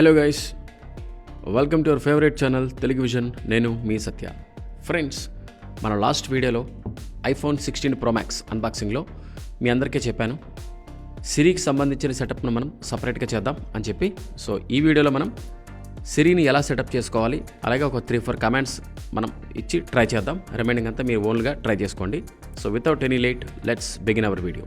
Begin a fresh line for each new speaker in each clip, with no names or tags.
Hello guys welcome to our favourite channel Telugu vision నేను మీ Satya. Friends మన last వీడియోలో ఐఫోన్ సిక్స్టీన్ ప్రో మ్యాక్స్ అన్బాక్సింగ్లో మీ అందరికీ చెప్పాను. సిరికి సంబంధించిన సెటప్ను మనం సపరేట్గా చేద్దాం అని చెప్పి. సో ఈ వీడియోలో మనం సిరిని ఎలా సెటప్ చేసుకోవాలి అలాగే ఒక త్రీ ఫోర్ కమెంట్స్ మనం ఇచ్చి ట్రై చేద్దాం. రిమైనింగ్ అంతా మీరు ఓన్గా ట్రై చేసుకోండి. So without any late let's begin our video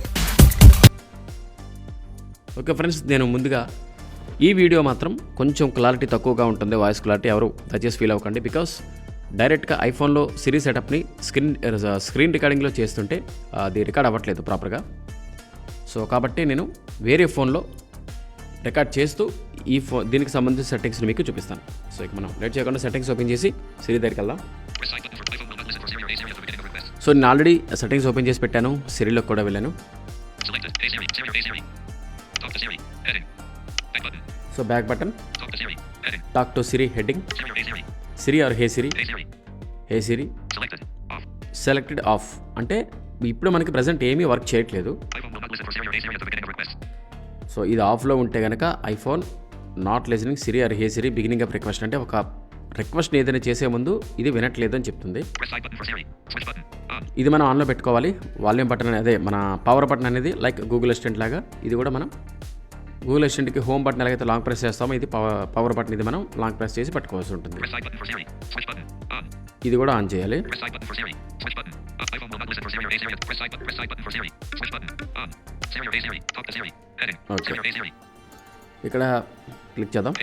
okay friends నేను ముందుగా ఈ వీడియో మాత్రం కొంచెం క్లారిటీ తక్కువగా ఉంటుంది వాయిస్ క్లారిటీ ఎవరు దయచేసి ఫీల్ అవ్వకండి. బికాస్ డైరెక్ట్గా ఐఫోన్లో సిరీ సెటప్ని స్క్రీన్ స్క్రీన్ రికార్డింగ్లో చేస్తుంటే అది రికార్డ్ అవ్వట్లేదు ప్రాపర్గా. సో కాబట్టి నేను వేరే ఫోన్లో రికార్డ్ చేస్తూ ఈ ఫోన్ దీనికి సంబంధించిన సెట్టింగ్స్ని మీకు చూపిస్తాను. సో ఇక మనం లేట్ చేయకుండా సెట్టింగ్స్ ఓపెన్ చేసి సిరి దగ్గరికి వెళ్దాం. సో నేను ఆల్రెడీ సెట్టింగ్స్ ఓపెన్ చేసి పెట్టాను సిరిలోకి కూడా వెళ్ళాను. So back button. Talk to Siri heading. Siri or hey Siri. Hey Siri. Selected off అంటే ఇప్పుడు మనకి ప్రజెంట్ ఏమీ వర్క్ చేయట్లేదు. సో ఇది ఆఫ్లో ఉంటే కనుక iPhone not listening Siri or hey Siri beginning of request అంటే ఒక రిక్వెస్ట్ ఏదైనా చేసే ముందు ఇది వినట్లేదు అని చెప్తుంది. ఇది మనం ఆన్లో పెట్టుకోవాలి వాల్యూమ్ బటన్ అనేది అదే మన పవర్ బటన్ అనేది లైక్ గూగుల్ అసిస్టెంట్ లాగా ఇది కూడా మనం గూగుల్ అసిస్టెంట్కి హోమ్ బటన్ ఎలాగైతే లాంగ్ ప్రెస్ చేస్తామో ఇది పవర్ బటన్ ఇది మనం లాంగ్ ప్రెస్ చేసి పట్టుకోవాల్సి ఉంటుంది. ఇది కూడా ఆన్ చేయాలి. ఇక్కడ క్లిక్ చేద్దాం.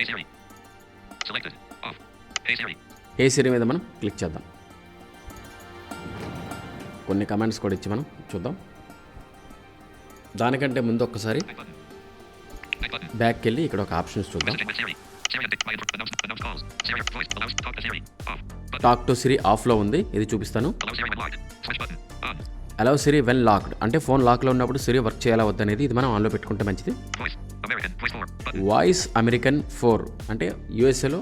ఏ సిరి మీద మనం క్లిక్ చేద్దాం. కొన్ని కమెంట్స్ కూడా ఇచ్చి మనం చూద్దాం. దానికంటే ముందు ఒక్కసారి బ్యాక్ వెళ్ళి ఇక్కడ ఒక
ఆప్షన్
టాక్ టు సిరి ఆఫ్లో ఉంది ఇది చూపిస్తాను. అలౌ సిరి వెన్ లాక్డ్ అంటే ఫోన్ లాక్లో ఉన్నప్పుడు సిరి వర్క్ చేయాలా వద్దనేది ఇది మనం ఆన్లో పెట్టుకుంటే మంచిది. వాయిస్ అమెరికన్ ఫోర్ అంటే యుఎస్ఏలో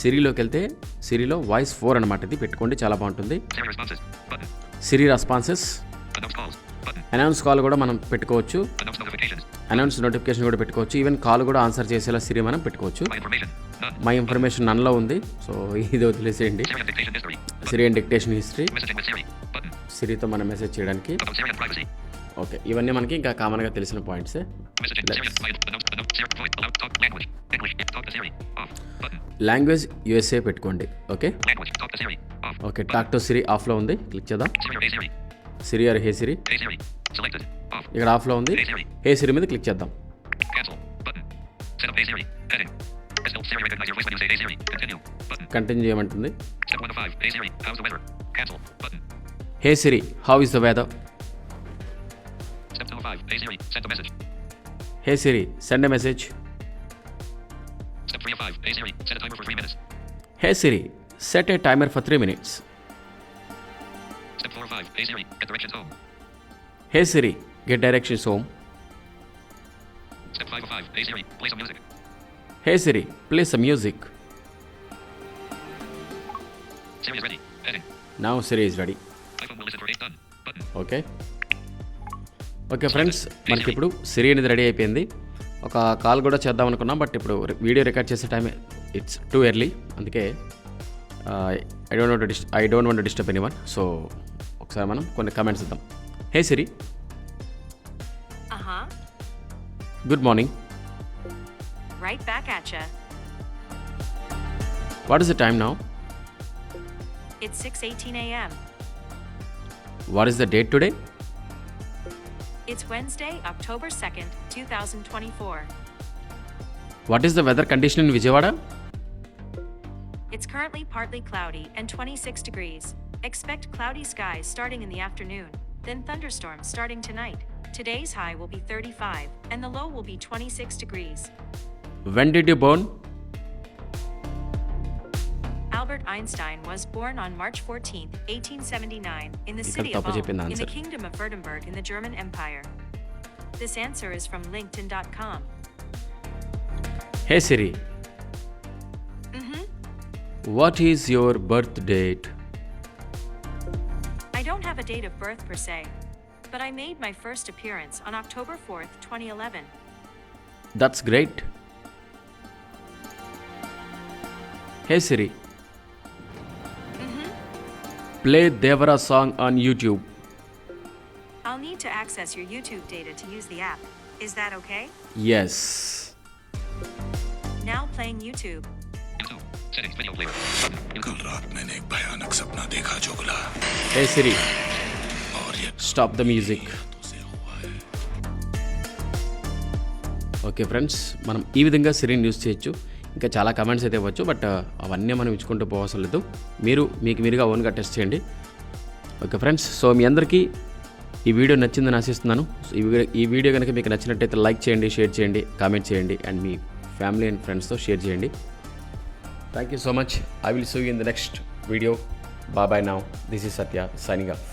సిరిలోకి వెళ్తే సిరిలో వాయిస్ ఫోర్ అనమాట ఇది పెట్టుకోండి చాలా బాగుంటుంది. సిరి రెస్పాన్సెస్ అనౌన్స్ కాల్ కూడా మనం పెట్టుకోవచ్చు. అనౌన్స్ నోటిఫికేషన్ కూడా పెట్టుకోవచ్చు. ఈవెన్ కాల్ కూడా ఆన్సర్ చేసేలా సిరి మనం పెట్టుకోవచ్చు మై ఇన్ఫర్మేషన్ నన్లో ఉంది. సో ఇది వదిలేసేయండి. సిరి అండ్ డిక్టేషన్ హిస్టరీ సిరితో మనం మెసేజ్ చేయడానికి. ఓకే ఇవన్నీ మనకి ఇంకా కామన్గా తెలిసిన పాయింట్స్ లాంగ్వేజ్ యుఎస్ఏ పెట్టుకోండి. Okay okay talk to Siri ఆఫ్లో ఉంది. క్లిక్ చేద్దాం. సిరి ఆర్ హే సిరి ఇక్కడ ఆఫ్లో ఉంది హే సిరి మీద క్లిక్ చేద్దాం. Continue చేయమంటుంది. Hey Siri how is the weather? Hey Siri send message. Hey Siri set a timer for three minutes.
Hey Siri Get directions home. Step 5 of 5. A Siri. Play some music.
Hey Siri, play some music.
Siri is ready. Heading.
Now Siri is ready.
iPhone will listen for 8 done. Button.
Okay. Okay friends మనకి ఇప్పుడు సిరి అనేది ready అయిపోయింది ఒక call కూడా చేద్దాం అనుకున్నాం but ఇప్పుడు video record చేసే టైం ఇట్స్ టూ ఎర్లీ అందుకే I don't want dis I don't want disturb anyone so ఒకసారి మనం కొన్ని కమెంట్స్ ఇద్దాం hey Siri Good morning.
Right back at ya.
What is the time now?
It's 6:18 a.m.
What is the date today?
It's Wednesday, October 2nd, 2024.
What is the weather condition in Vijayawada?
It's currently partly cloudy and 26 degrees. Expect cloudy skies starting in the afternoon, then thunderstorms starting tonight. Today's high will be 35, and the low will be 26 degrees.
When did you born?
Albert Einstein was born on March 14, 1879, in the city of Ulm, in the Kingdom of Württemberg in the German Empire. This answer is from LinkedIn.com.
Hey Siri. Mm-hmm. What is your birth date?
I don't have a date of birth per se, but I made my first appearance on October 4th, 2011.
That's great. Hey Siri. Mm-hmm. Play Devara song on YouTube.
I'll need to access your YouTube data to use the app. Is that okay?
Yes.
Now playing YouTube.
hey, Siri.
Stop the music okay friends మనం ఈ విధంగా serene use చేయొచ్చు. ఇంకా చాలా comments అయితే ఇవ్వచ్చు but uh, అవన్నీ మనం ఇచ్చుకుంటూ పోవసం లేదు. మీరు మీకు మీరుగా ఓన్గా టెస్ట్ చేయండి. ఓకే ఫ్రెండ్స్ సో మీ అందరికీ ఈ వీడియో నచ్చిందని ఆశిస్తున్నాను. ఈ వీడియో ఈ వీడియో కనుక మీకు నచ్చినట్టయితే లైక్ చేయండి షేర్ చేయండి కామెంట్ చేయండి అండ్ మీ ఫ్యామిలీ అండ్ ఫ్రెండ్స్తో షేర్ చేయండి. Thank you so much I will see in the next video bye bye now this is Satya signing off